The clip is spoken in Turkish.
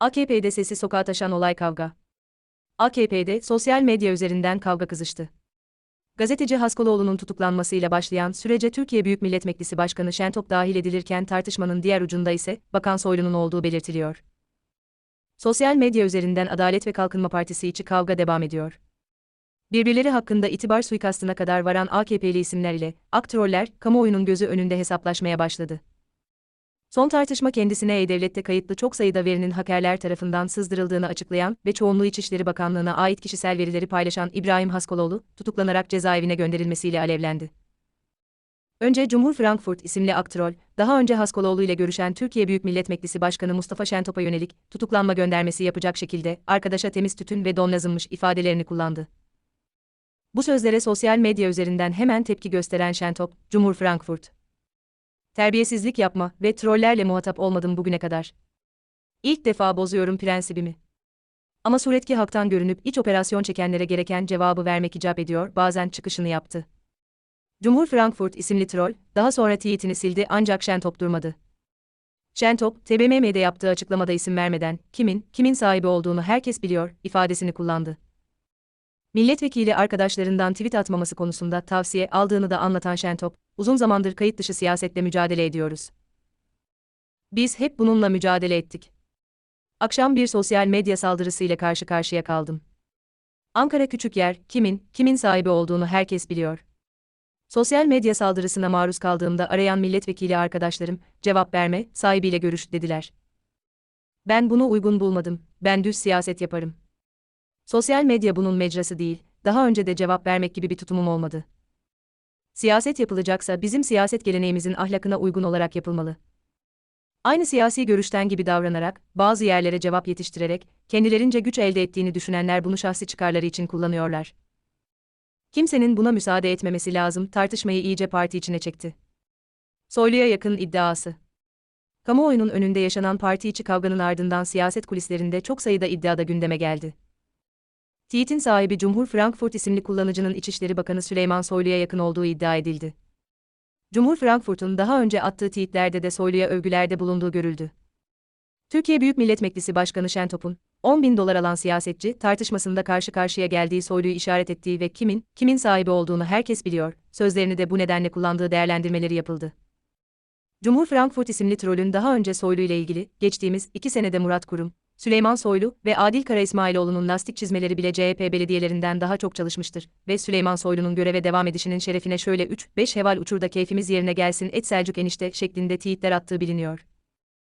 AKP'de sesi sokağa taşan olay kavga. AKP'de sosyal medya üzerinden kavga kızıştı. Gazeteci Haskoloğlu'nun tutuklanmasıyla başlayan sürece Türkiye Büyük Millet Meclisi Başkanı Şentop dahil edilirken tartışmanın diğer ucunda ise Bakan Soylu'nun olduğu belirtiliyor. Sosyal medya üzerinden Adalet ve Kalkınma Partisi içi kavga devam ediyor. Birbirleri hakkında itibar suikastına kadar varan AKP'li isimler ile aktroller kamuoyunun gözü önünde hesaplaşmaya başladı. Son tartışma kendisine E-Devlet'te kayıtlı çok sayıda verinin hakerler tarafından sızdırıldığını açıklayan ve çoğunluğu İçişleri Bakanlığı'na ait kişisel verileri paylaşan İbrahim Haskoloğlu, tutuklanarak cezaevine gönderilmesiyle alevlendi. Önce Cumhur Frankfurt isimli aktrol, daha önce Haskoloğlu ile görüşen Türkiye Büyük Millet Meclisi Başkanı Mustafa Şentop'a yönelik tutuklanma göndermesi yapacak şekilde arkadaşa temiz tütün ve don lazımmış ifadelerini kullandı. Bu sözlere sosyal medya üzerinden hemen tepki gösteren Şentop, Cumhur Frankfurt. Terbiyesizlik yapma ve trollerle muhatap olmadım bugüne kadar. İlk defa bozuyorum prensibimi. Ama suretki haktan görünüp iç operasyon çekenlere gereken cevabı vermek icap ediyor, bazen çıkışını yaptı. Cumhur Frankfurt isimli troll, daha sonra tweetini sildi ancak Şentop durmadı. Şentop, TBMM'de yaptığı açıklamada isim vermeden, kimin, kimin sahibi olduğunu herkes biliyor, ifadesini kullandı. Milletvekili arkadaşlarından tweet atmaması konusunda tavsiye aldığını da anlatan Şentop, uzun zamandır kayıt dışı siyasetle mücadele ediyoruz. Biz hep bununla mücadele ettik. Akşam bir sosyal medya saldırısıyla karşı karşıya kaldım. Ankara küçük yer, kimin, kimin sahibi olduğunu herkes biliyor. Sosyal medya saldırısına maruz kaldığımda arayan milletvekili arkadaşlarım, cevap verme, sahibiyle görüş dediler. Ben bunu uygun bulmadım, ben düz siyaset yaparım. Sosyal medya bunun mecrası değil, daha önce de cevap vermek gibi bir tutumum olmadı. Siyaset yapılacaksa bizim siyaset geleneğimizin ahlakına uygun olarak yapılmalı. Aynı siyasi görüşten gibi davranarak, bazı yerlere cevap yetiştirerek, kendilerince güç elde ettiğini düşünenler bunu şahsi çıkarları için kullanıyorlar. Kimsenin buna müsaade etmemesi lazım, tartışmayı iyice parti içine çekti. Soylu'ya yakın iddiası. Kamuoyunun önünde yaşanan parti içi kavganın ardından siyaset kulislerinde çok sayıda iddiada gündeme geldi. Tweet'in sahibi Cumhur Frankfurt isimli kullanıcının İçişleri Bakanı Süleyman Soylu'ya yakın olduğu iddia edildi. Cumhur Frankfurt'un daha önce attığı tweetlerde de Soylu'ya övgülerde bulunduğu görüldü. Türkiye Büyük Millet Meclisi Başkanı Şentop'un, 10 bin dolar alan siyasetçi tartışmasında karşı karşıya geldiği Soylu'yu işaret ettiği ve kimin, kimin sahibi olduğunu herkes biliyor, sözlerini de bu nedenle kullandığı değerlendirmeleri yapıldı. Cumhur Frankfurt isimli trolün daha önce Soylu ile ilgili, geçtiğimiz iki senede Murat Kurum, Süleyman Soylu ve Adil Kara İsmailoğlu'nun lastik çizmeleri bile CHP belediyelerinden daha çok çalışmıştır ve Süleyman Soylu'nun göreve devam edişinin şerefine şöyle 3-5 heval uçurda keyfimiz yerine gelsin et Selçuk enişte şeklinde tweetler attığı biliniyor.